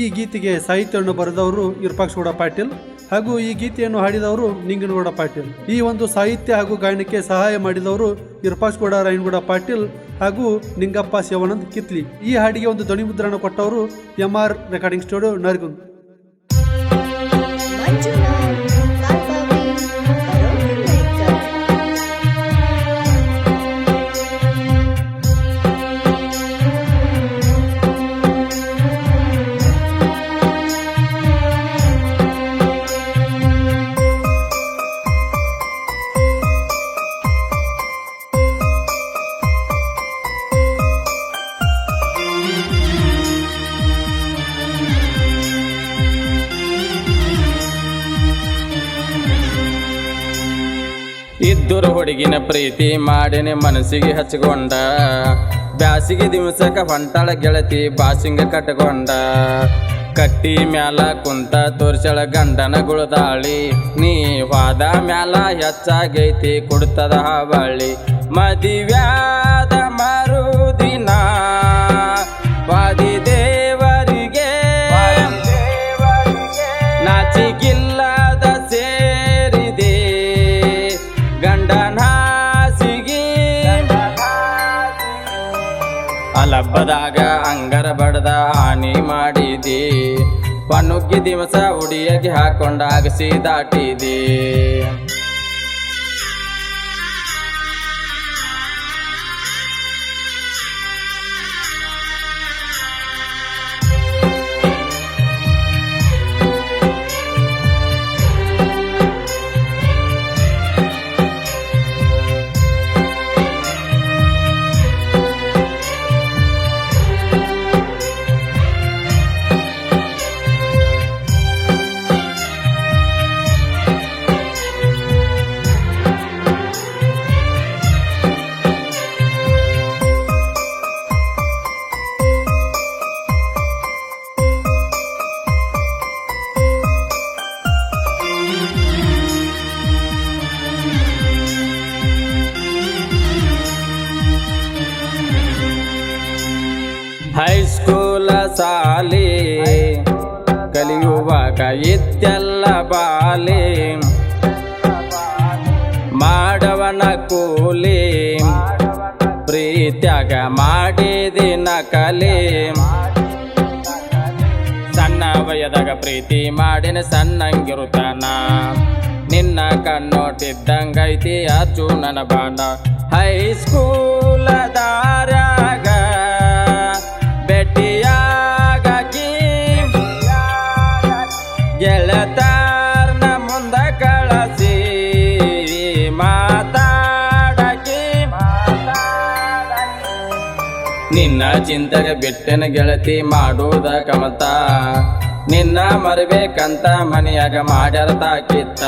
ಈ ಗೀತೆಗೆ ಸಾಹಿತ್ಯವನ್ನು ಬರೆದವರು ವಿರೂಪಾಕ್ಷಗೌಡ ಪಾಟೀಲ್ ಹಾಗೂ ಈ ಗೀತೆಯನ್ನು ಹಾಡಿದವರು ನಿಂಗನಗೌಡ ಪಾಟೀಲ್. ಈ ಒಂದು ಸಾಹಿತ್ಯ ಹಾಗೂ ಗಾಯನಕ್ಕೆ ಸಹಾಯ ಮಾಡಿದವರು ವಿರೂಪಾಕ್ಷಗೌಡ, ರಾಯನಗೌಡ ಪಾಟೀಲ್ ಹಾಗೂ ನಿಂಗಪ್ಪ ಶಿವಾನಂದ್ ಕಿತ್ಲಿ. ಈ ಹಾಡಿಗೆ ಒಂದು ಧ್ವನಿ ಮುದ್ರಣ ಕೊಟ್ಟವರು M R recording studio Nargund. ಇದ್ದರು ಹುಡುಗಿನ ಪ್ರೀತಿ ಮಾಡಿನ ಮನಸ್ಸಿಗೆ ಹಚ್ಕೊಂಡ ಬ್ಯಾಸಿಗೆ ದಿವಸಕ ಹೊಂಟಾಳ ಗೆಳತಿ ಬಾಸಿಂಗ ಕಟ್ಕೊಂಡ. ಕಟ್ಟಿ ಮ್ಯಾಲ ಕುಂತ ತೋರ್ಸಳ ಗಂಡನ ಗುಳದಾಳಿ. ನೀ ವಾದ ಮ್ಯಾಲ ಹೆಚ್ಚಾಗೈತಿ ಕುಡ್ತದ ಹಾವಳಿ. ಮದಿವ್ಯಾದ ಅಲಬ್ಬದಾಗ ಅಂಗರ ಬಡದ ಹಾನಿ ಮಾಡಿದಿ. ಪನುಗ್ಗಿ ದಿವಸ ಉಡಿಯಗೆ ಹಾಕೊಂಡಾಗಸಿ ದಾಟಿದಿ ಹೈಸ್ಕೂಲ ಸಾಲಿ ಕಲಿಯುವಾಗ ಇದ್ದೆಲ್ಲ ಬಾಲಿ. ಮಾಡವನ ಕೂಲಿ ಪ್ರೀತ್ಯಾಗ ಮಾಡಿದಿನ ಕಲಿ. ಸಣ್ಣ ವಯದಾಗ ಪ್ರೀತಿ ಮಾಡಿನ ಸಣ್ಣಂಗಿರುತ್ತಾನ. ನಿನ್ನ ಕಣ್ಣೋಟಿದ್ದಂಗೈತಿ ನನ್ನ ಬಾಣ. ಹೈಸ್ಕೂಲ ದಾರ್ಯಾಗ ಮುಂದ ಕಳಸಿ ಮಾತಾಡಕಿ. ನಿನ್ನ ಚಿಂತೆಗೆ ಬಿಟ್ಟೆನ ಗೆಳತಿ ಮಾಡೋದ ಕಮತ. ನಿನ್ನ ಮರಬೇಕಂತ ಮನೆಯಾಗ ಮಾಡ್ಯಾರ ತಾಕಿತ್ತ.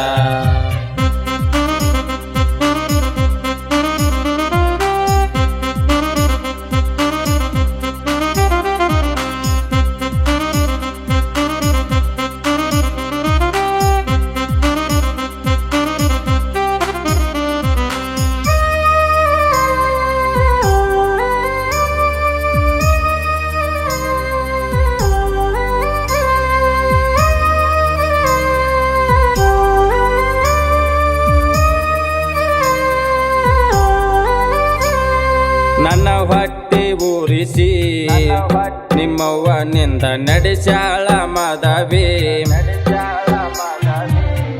ನಿಮ್ಮವ್ವನಿಂದ ನಡೆಸಾಳ ಮದವಿ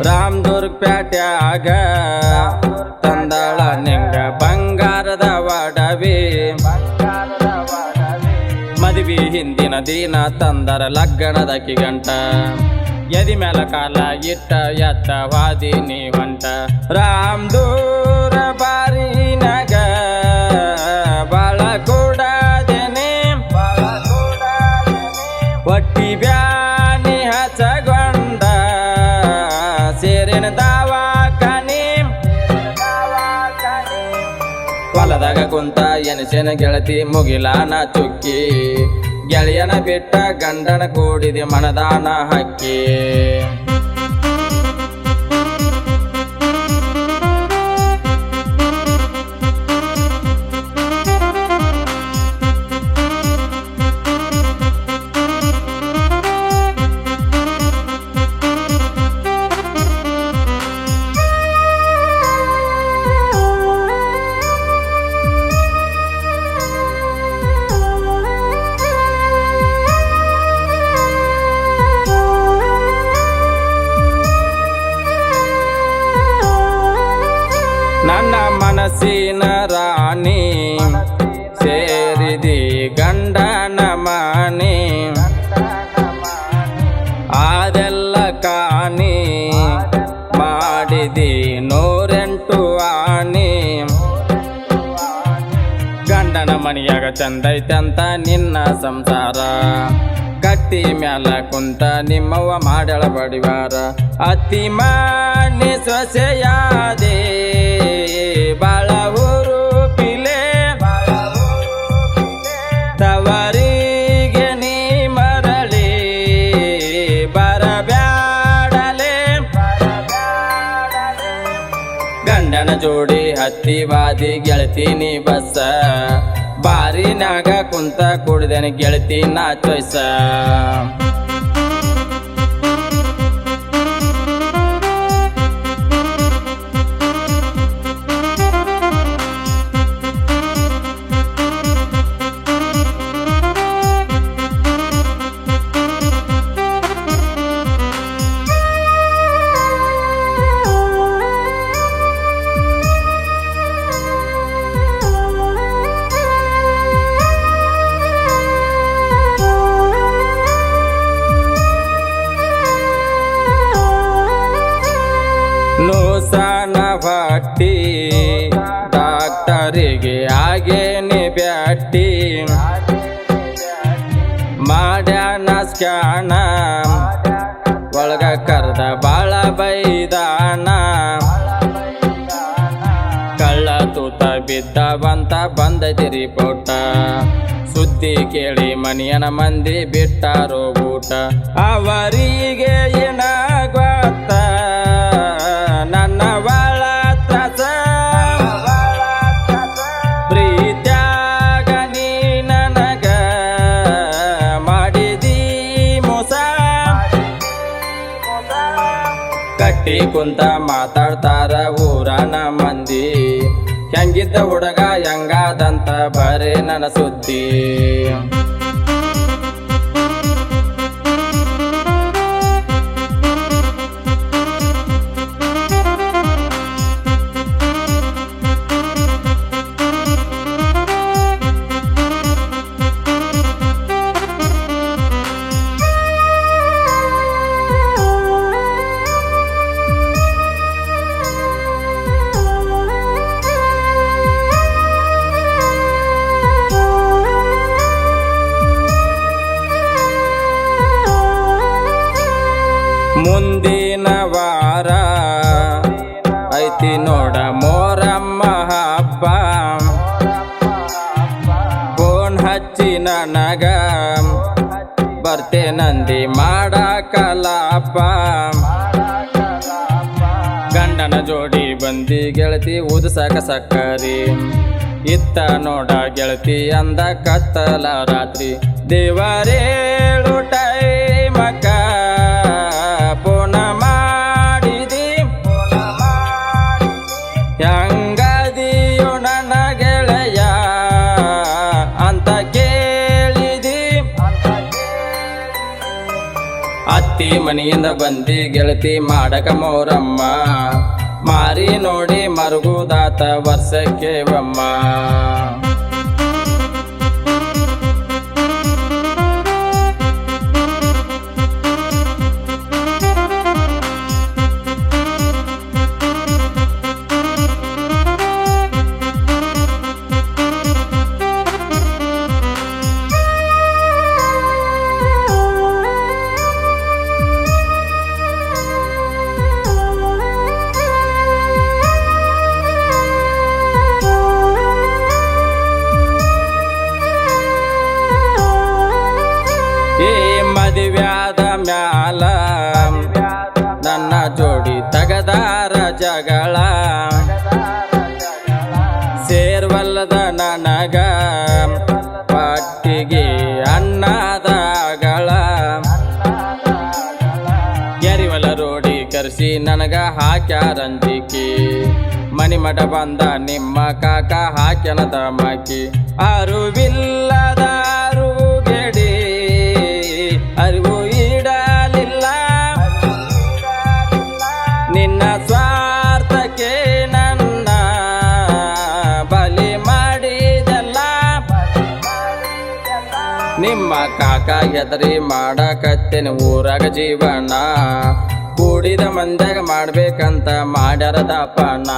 ರಾಮದುರ್ಗ ಪ್ಯಾಟ್ಯಾಗ ತಂದಾಳ ನಿಂಗ ಬಂಗಾರದ ವಾಡವಿ. ಮದುವೆ ಹಿಂದಿನ ದಿನ ತಂದರ ಲಗ್ನದ ಗಂಟ ಎದಿ ಮೇಲ ಕಾಲ ಇಟ್ಟ ಎತ್ತ ವಾದಿ ನೀ ಹೊಂಟ ರಾಮದೂರ ಬಾರಿನಾಗ ಎನಸೆನ ಗೆಳತಿ ಮುಗಿಲಾನ ಚುಕ್ಕಿ ಗೆಳೆಯನ ಬಿಟ್ಟ ಗಂಡನ ಕೂಡಿದೆ ಮನದಾನ ಹಕ್ಕಿ. ರಾಣಿ ಸೇರಿದಿ ಗಂಡನ ಮನೆ. ಆದೆಲ್ಲ ಕಾಣಿ ಮಾಡಿದಿ ನೂರೆಂಟು ಆಣಿ. ಗಂಡನ ಮನಿಯಾಗ ಚಂದೈತಂತ ನಿನ್ನ ಸಂಸಾರ. ಕಟ್ಟಿ ಮ್ಯಾಲ ಕುಂತ ನಿಮ್ಮವ್ವ ಮಾಡಳ ಬಡಿವಾರ. ಅತಿ ಮಾನಿ ಸೊಸೆಯಾದೆ. ಗಂಡನ ಜೋಡಿ ಹತ್ತಿವಾದಿ ಗೆಳತೀನಿ ಬಸ್ಸ. ಬಾರಿನಾಗ ಕುಂತ ಕುಡ್ದೇನೆ ಗೆಳತಿ ನಾ ಚೊಯ್ಸ ಲೋಸನ ಭಟ್ಟಿ ಡಾಕ್ಟರಿಗೆ ಆಗೇನೆ ಬ್ಯಾಟಿ ಮಾಡ್ಯಾನ ಸ್ಕ್ಯಾನ, ಒಳಗ ಕರ್ದ ಬಾಳ ಬೈದಾನ. ಕಳ್ಳ ತೂತ ಬಿದ್ದ ಬಂತ ಬಂದೈತಿ ರಿಪೋರ್ಟ ಸುದ್ದಿ ಕೇಳಿ ಮನೆಯನ ಮಂದಿ ಬಿಟ್ಟಾರೋ ಊಟ. ಅವರಿಗೆ ಏನ ಕಟ್ಟಿ ಕುಂತ ಮಾತಾಡ್ತಾರ ಊರನ ಮಂದಿ. ಹೆಂಗಿದ್ದ ಹುಡುಗ ಹೆಂಗಾದಂತ ಬರೇ ನನ್ನ ಸುದ್ದಿ. ಹಚ್ಚಿ ನನಗ ಬರ್ತೆ ನಂದಿ ಮಾಡಕಲಾಪ. ಗಂಡನ ಜೋಡಿ ಬಂದಿ ಗೆಳತಿ ಉದಸಕ ಸಕ್ಕರಿ. ಇತ್ತ ನೋಡ ಗೆಳತಿ ಅಂದ ಕತ್ತಲ ರಾತ್ರಿ. ದೇವರೇ ಟೈಮಕ ಮನೆಯಿಂದ ಬಂದಿ ಗೆಳತಿ ಮಾಡಕ ಮೋರಮ್ಮ. ಮಾರಿ ನೋಡಿ ಮರುಗುದಾತ ವರ್ಷಕ್ಕೆ ಒಮ್ಮ. ಹಾಕ್ಯಾರಂಜಿಕಿ. ಮಣಿಮಠ ಬಂದ ನಿಮ್ಮ ಕಾಕ ಹಾಕ್ಯನ ತಮಕಿ ಅರುವಿಲ್ಲದಾರು ಗೆಡಿ ಅರಿವು ಇಡಲಿಲ್ಲ ನಿನ್ನ ಸ್ವಾರ್ಥಕ್ಕೆ ನನ್ನ ಬಲಿ ಮಾಡಿದೆಲ್ಲ. ನಿಮ್ಮ ಕಾಕ ಹೆದರಿ ಮಾಡಕತ್ತೇನೆ ಊರಾಗ ಜೀವನ. ಕೂಡಿದ ಮಂದ್ಯಾಗ ಮಾಡ್ಬೇಕಂತ ಮಾಡ್ಯಾರ ದಾಪನ